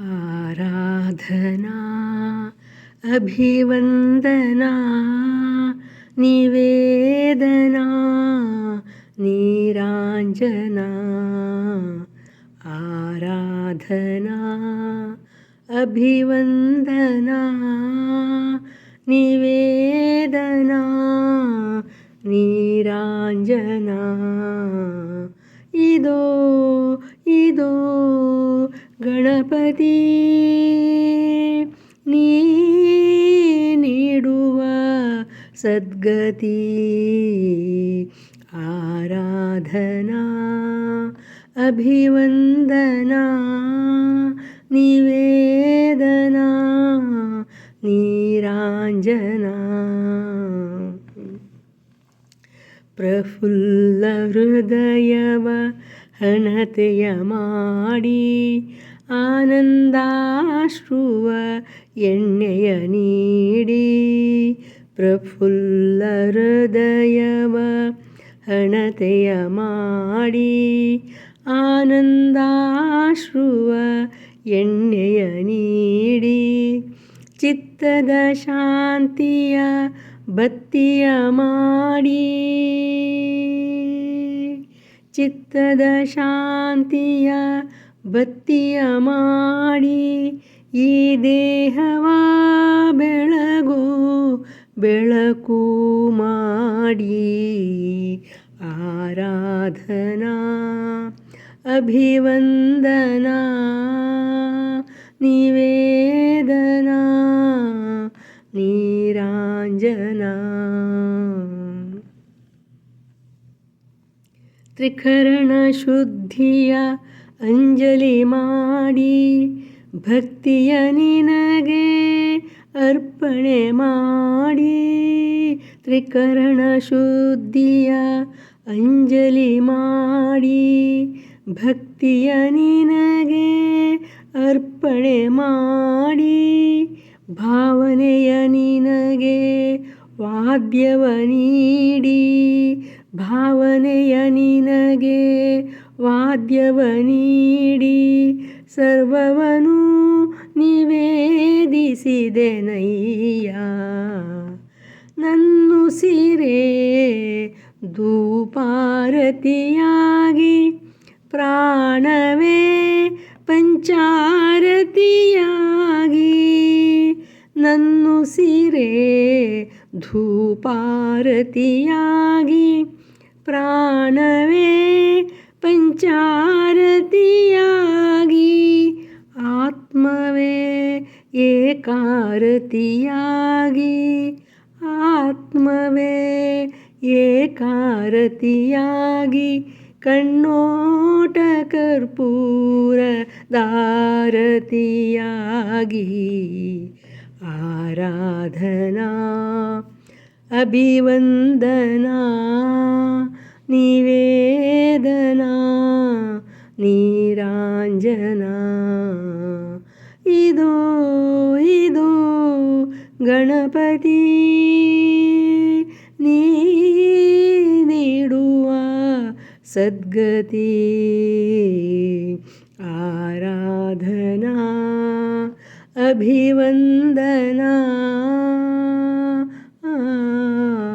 ആരാധനാ അഭിവന്ദനാ നിവേദന നീരാഞ്ജന. ആരാധന അഭിവന്ദന നിവേദന നീരാഞ്ജന. ഇതോ ഇതോ ಗಣಪತಿ ನೀ ನೀಡುವ ಸದ್ಗತಿ ಆರಾಧನಾ ಅಭಿವಂದನಾ ನಿವೇದನಾ ನೀರಾಂಜನಾ. ಪ್ರಫುಲ್ಲ ಹೃದಯವ ಹಣತೆಯ ಮಾಡಿ ಆನಂದಾಶ್ರುವ ಎಣ್ಣೆಯ ನೀಡಿ ಪ್ರಫುಲ್ಲ ಹೃದಯವ ಹಣತೆಯ ಮಾಡಿ ಆನಂದಾಶ್ರುವ ಎಣ್ಣೆಯ ನೀಡಿ ಚಿತ್ತದ ಶಾಂತಿಯ ಬತ್ತಿಯ ಮಾಡಿ. ಚಿತ್ತದ ಶಾಂತಿಯ ಬತ್ತಿಯ ಮಾಡಿ ಈ ದೇಹವ ಬೆಳಗು ಬೆಳಕು ಮಾಡಿ ಆರಾಧನಾ ಅಭಿವಂದನಾ ನಿವೇದನಾ ನೀರಾಂಜನಾ ತ್ರಿಕರಣ ಶುದ್ಧಿಯ ಅಂಜಲಿ ಮಾಡಿ, ಭಕ್ತಿಯ ನಿನಗೆ ಅರ್ಪಣೆ ಮಾಡಿ. ತ್ರಿಕರಣ ಶುದ್ಧಿಯ ಅಂಜಲಿ ಮಾಡಿ, ಭಕ್ತಿಯ ನಿನಗೆ ಅರ್ಪಣೆ ಮಾಡಿ. ಭಾವನೆಯ ನಿನಗೆ ವಾದ್ಯವ ನೀಡಿ ಭಾವನೆಯ ನಿನಗೆ ವಾದ್ಯವ ನೀಡಿ ಸರ್ವವನು ನಿವೇದಿಸಿದೆನಯ್ಯ ನನ್ನುಸಿರೇ ಧೂಪಾರತಿಯಾಗಿ ಪ್ರಾಣವೇ ಪಂಚಾರತಿಯಾಗಿ. ನನ್ನುಸಿರೇ ಧೂಪಾರತಿಯಾಗಿ പ്രാണവേ പഞ്ചാരതിയാകി. ആത്മവേ ഏകാരതിയാകി. ആത്മവേ ഏകാരതിയാകി. കണ്ണോട്ട കർപ്പൂര ധാരതിയാകി ആരാധനാ ಅಭಿವಂದನಾ ನಿವೇದನಾ ನೀರಾಂಜನಾ. ಇದೋ ಇದೋ ಗಣಪತಿ ನೀ ನೀಡುವ ಸದ್ಗತಿ ಆರಾಧನಾ ಅಭಿವಂದನಾ. Mm-hmm.